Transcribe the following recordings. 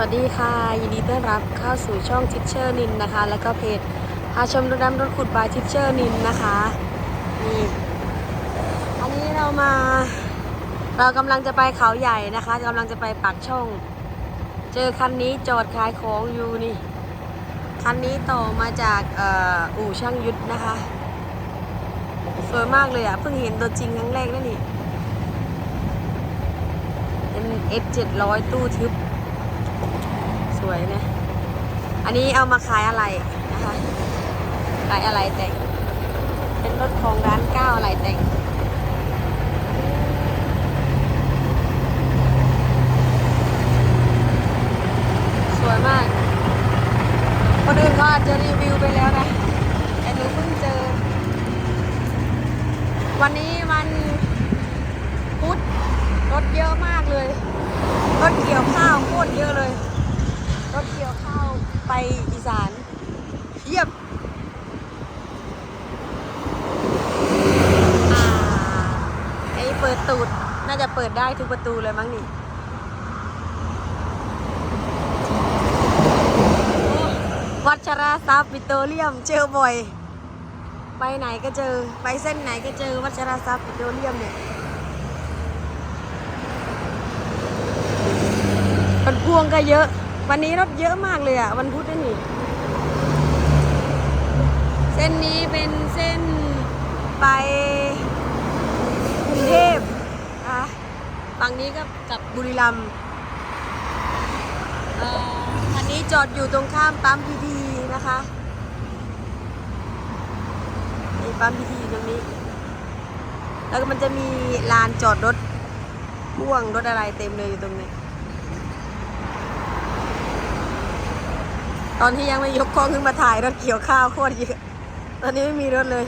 วัสดีค่ะ ยินดีต้อนรับเข้าสู่ช่องทิชเชอร์นินนะคะ แล้วก็เพจพาชมรถดำรถขุดบายทิชเชอร์นินนะคะนี่อันนี้เรามา เรากำลังจะไปเขาใหญ่นะคะกำลังจะไปปากช่อง เจอคันนี้จอดขายของอยู่นี่คันนี้ต่อมาจากอ,อ,อู่ช่างยุทธนะคะสวยมากเลยอะเพิ่งเห็นตัวจริงครั้งแรกนั่นนี่เป็น F 700 ตู้ทึบ สวยนะ อันนี้เอามาขายอะไรนะคะ ขายอะไรแต่ง เป็นรถของร้านก้าวอะไรแต่ง สวยมาก คนอื่นเขาอาจจะรีวิวไปแล้วนะ แต่หนูเพิ่งเจอ วันนี้วันพุธรถเยอะมากเลย รถเกี่ยวข้าวโคตรเยอะเลย รถเกี่ยวข้าวไปอีสานเทียบอ่าไอ้เปิดตูด น่า จะเปิดได้ทุกประตูเลยมั้งนี่วัชราทรัพย์ปิโตรเลียมเจอบ่อย ไปไหนก็เจอ ไปเส้นไหนก็เจอวัชราทรัพย์ปิโตรเลียมเนี่ยรถพ่วงก็เยอะ วันนี้รถเยอะมากเลยอะวันพุธนี่ เส้นนี้เป็นเส้นไปกรุงเทพ ฝั่งนี้ก็กับบุรีรัมย์อันนี้จอดอยู่ตรงข้ามปั๊มพีทีนะคะนี่ปั๊มพีทีตรงนี้ แล้วก็มันจะมีลานจอดรถพ่วงรถอะไรเต็มเลยอยู่ตรงนี้ ตอนที่ยังไม่ยกกล้องขึ้นมาถ่ายรถเกี่ยวข้าวโคตรเยอะ ตอนนี้ไม่มีรถเลย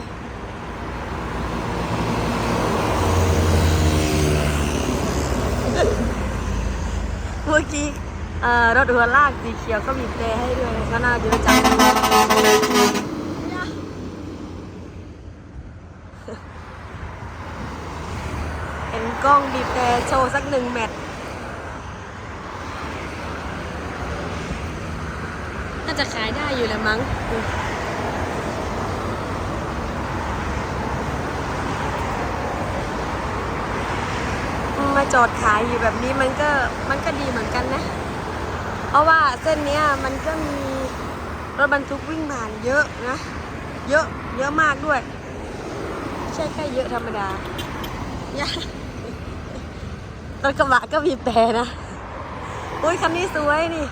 มื่อกี้เอ่อรถหัวลากสีเขียวก็มีแปรให้ด้วยก็น่าจะจับเห็นกล้องบีบแต่โชว์สักหนึ่งแมตช์น่าจะขายได้อยู่แหละมั้ง จอดขายอยู่แบบนี้มันก็มันก็ดีเหมือนกันนะ เพราะว่าเส้นนี้มันก็มีรถบรรทุกวิ่งผ่านเยอะนะ เยอะเยอะมากด้วย ใช่แค่เยอะธรรมดายรถกระบะก็บีแต่นะอุ้ยคันนี้สวยนี่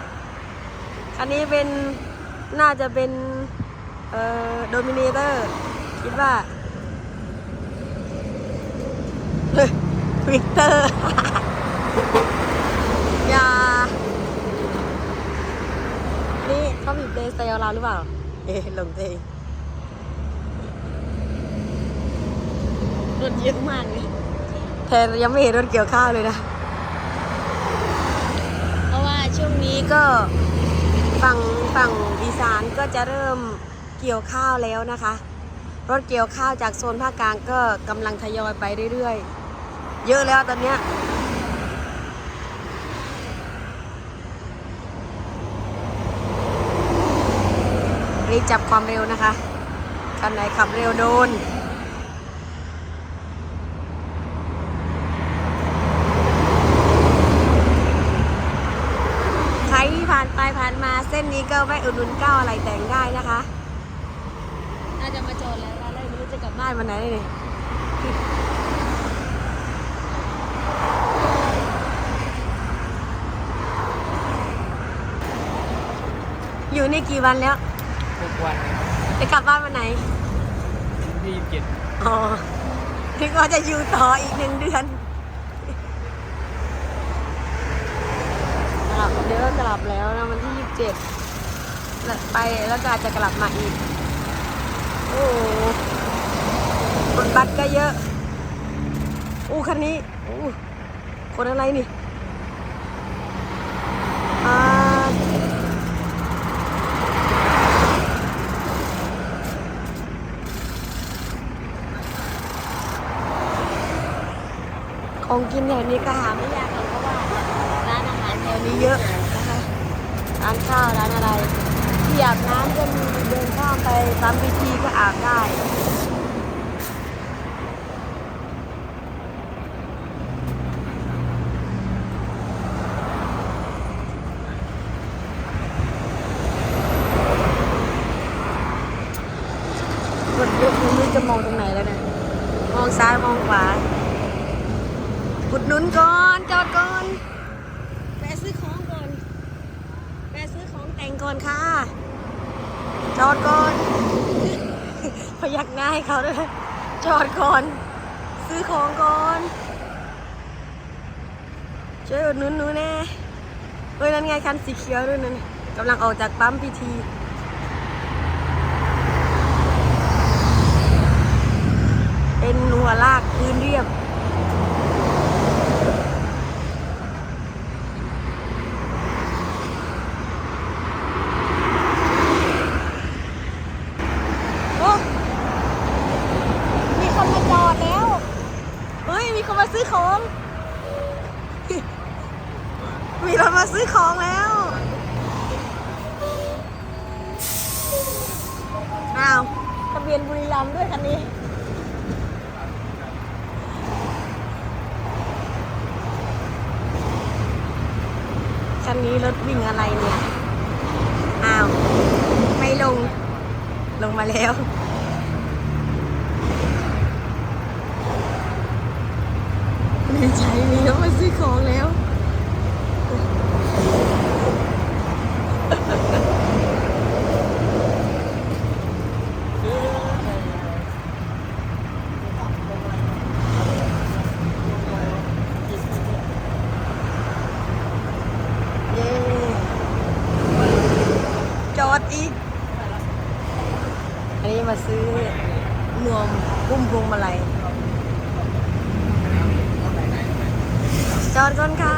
อันนี้เป็นน่าจะเป็นเอ่อโดมิเนเตอร์ คิดว่า วิกเตอร์อย่านี่เขาบีบเดย์สไตล์เราหรือเปล่า เอ๊ะลงเองรถเยอะมากเลยแทนยังไม่เห็นรถเกี่ยวข้าวเลยนะ เพราะว่าช่วงนี้ก็ฝั่งฝั่งอีสานก็จะเริ่มเกี่ยวข้าวแล้วนะคะ รถเกี่ยวข้าวจากโซนภาคกลางก็กำลังทยอยไปเรื่อยๆ เยอะแล้วตอนเนี้ยรีบจับความเร็วนะคะคันไหนขับเร็วโดนใครที่ผ่านไปผ่านมาเส้นนี้ก็แวะอุดหนุนเก้าอะไรแต่งได้นะคะ น่าจะมาจอดแล้วร้านแรไม่รู้จะกลับบ้านวันไหนเลย อยู่นี่กี่วันแล้วทุกวันจะกลับบ้านวันไหนที่ยี่สิบเจ็ดอ๋อถึงว่าจะอยู่ต่ออีกหนึ่งเดือนกลับเดี๋ยวก็กลับแล้วนะวันที่ยี่สิบเจ็ดไปแล้วก็อาจจะกลับมาอีก โอ้โหรถบัสก็เยอะอู้คันนี้อู้คนอะไรนี่ ของกินแถวนี้ก็หาไม่ยากหรอกเพราะว่าร้านอาหารแถวนี้เยอะนะคะร้านข้าวร้านอะไรที่อาบน้ำก็มีเดินข้ามไปปั๊มพีทีก็อาบได้รถเยอะไม่รู้จะมองตรงไหนแล้วเนี่ยมองซ้ายมองขวา อุดหนุนก่อนจอดก่อนแวะซื้อของก่อนแวะซื้อของแต่งก่อนค่ะ จอดก่อนพยักหน้าให้เขาด้วยจอดก่อน ซื้อของก่อน ช่วยอุดหนุนหนูแน่เฮ้ยนั่นไงคันสีเขียวด้วยนั่นกำลังออกจากปั๊มพีทีเป็นหัวลากพื้นเรียบ โอ้ มีคนมาจอดแล้ว เฮ้ย มีคนมาซื้อของ มีรถมาซื้อของแล้ว อ้าว วียนบุรีรัมย์ด้วยคันนี้คันนี้รถวิ่งอะไรเนี่ย อ้าว ไม่ลง ลงมาแล้วไม่ใช่มีน้องมาซื้อของแล้ว เย้จ อีก อันนี้มาซื้อนวมกุ้มพวงมาลัยจอดก่อนค่ะ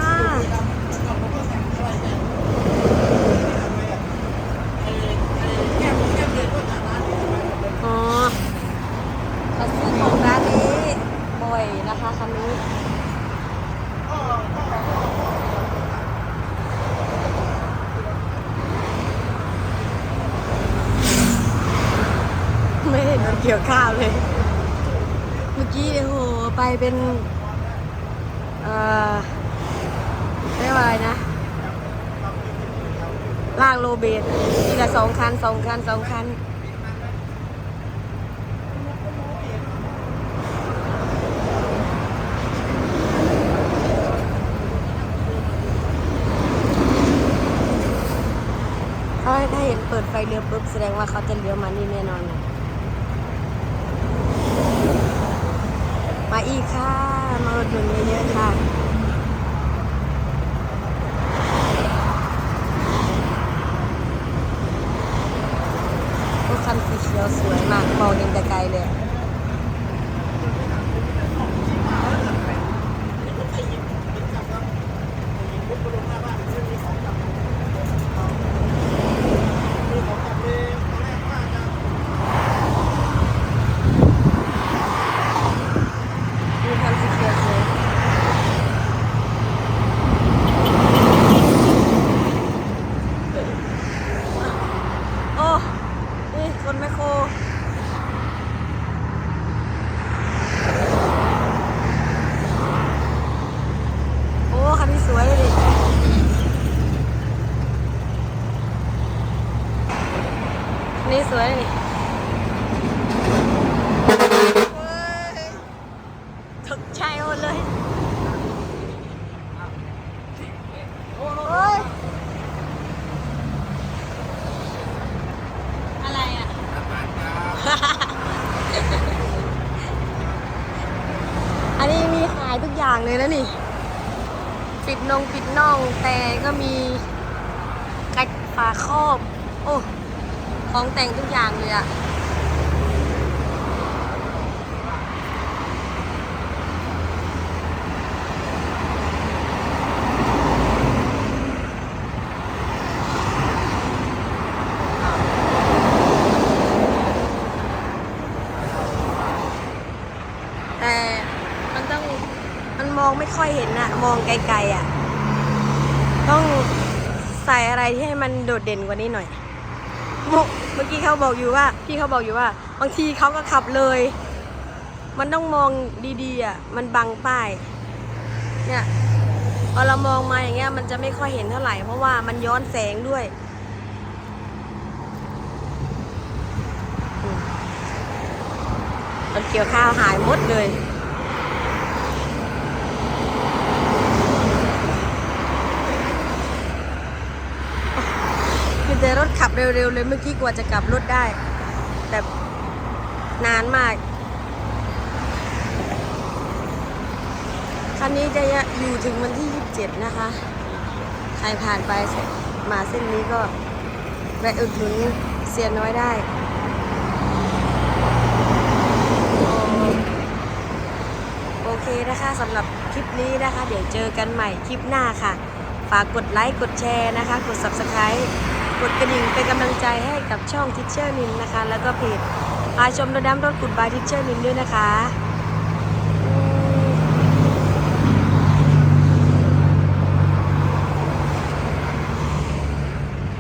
อ๋อมาซื้อของร้านนี้บ่อยนะคะคันนี้ ไม่ เกี่ยวข้าวเลย เมื่อกี้โอ้โหไปเป็นเอ่อเรียกว่าอะไรนะลากโลเบตทีละสองคันสองคันสองคันถ้าถ้เห็นเปิดไฟเลี้ยวปุ๊บแสดงว่าเขาจะเลี้ยวมานี่แน่นอนเลย ดีค่ะ มารถยนต์เยอะๆค่ะ พวกคันสีเขียวสวยมากมองเห็นแต่ไกลเลยอะมีคันสีเขียวสวย โอ้ นแมคโครโอ้คันนี้สวยเลยดิคันนี้สวยเลยดิตกใจหมดเลยโอ้ย อะไรอะ อันนี้มีขายทุกอย่าง เลยนะนี่ ปิดนงปิดน่องแต่ก็มีกระฝาครอบ โอ้ ของแต่งทุกอย่างเลยอะแต่มันต้อง มันม องไม่ค่อยเห็นอะมองไกลๆอะต้องใส่อะไรที่ให้มันโดดเด่นกว่านี้หน่อยเมื่อกี้เขาบอกอยู่ว่า พี่เขาบอกอยู่ว่า บางทีเขาก็ขับเลย มันต้องมองดีๆอะมันบังป้าย เนี่ยพอเรามองมาอย่างเงี้ย มันจะไม่ค่อยเห็นเท่าไหร่ เพราะว่ามันย้อนแสงด้วยมรถเกี่ยวข้าวหายหมดเลย แต่รถขับเร็วๆเลยเมื่อกี้กว่าจะกลับรถได้แบบนานมาก คันนี้จะอยู่ถึงวันที่ 27 นะคะ ใครผ่านไปมาเส้นนี้ก็แวะอุดหนุนเซียน้อยได้โอโอเคนะคะสำหรับคลิปนี้นะคะ เดี๋ยวเจอกันใหม่คลิปหน้าค่ะ ฝากกดไลค์ กดแชร์นะคะ กด Subscribe กดกระดิ่งเป็นกำลังใจให้กับช่องทิชเชอร์นินนะคะ แล้วก็เพจพาชมรถดำรถกุดบายทิชเชอร์นินด้วยนะคะ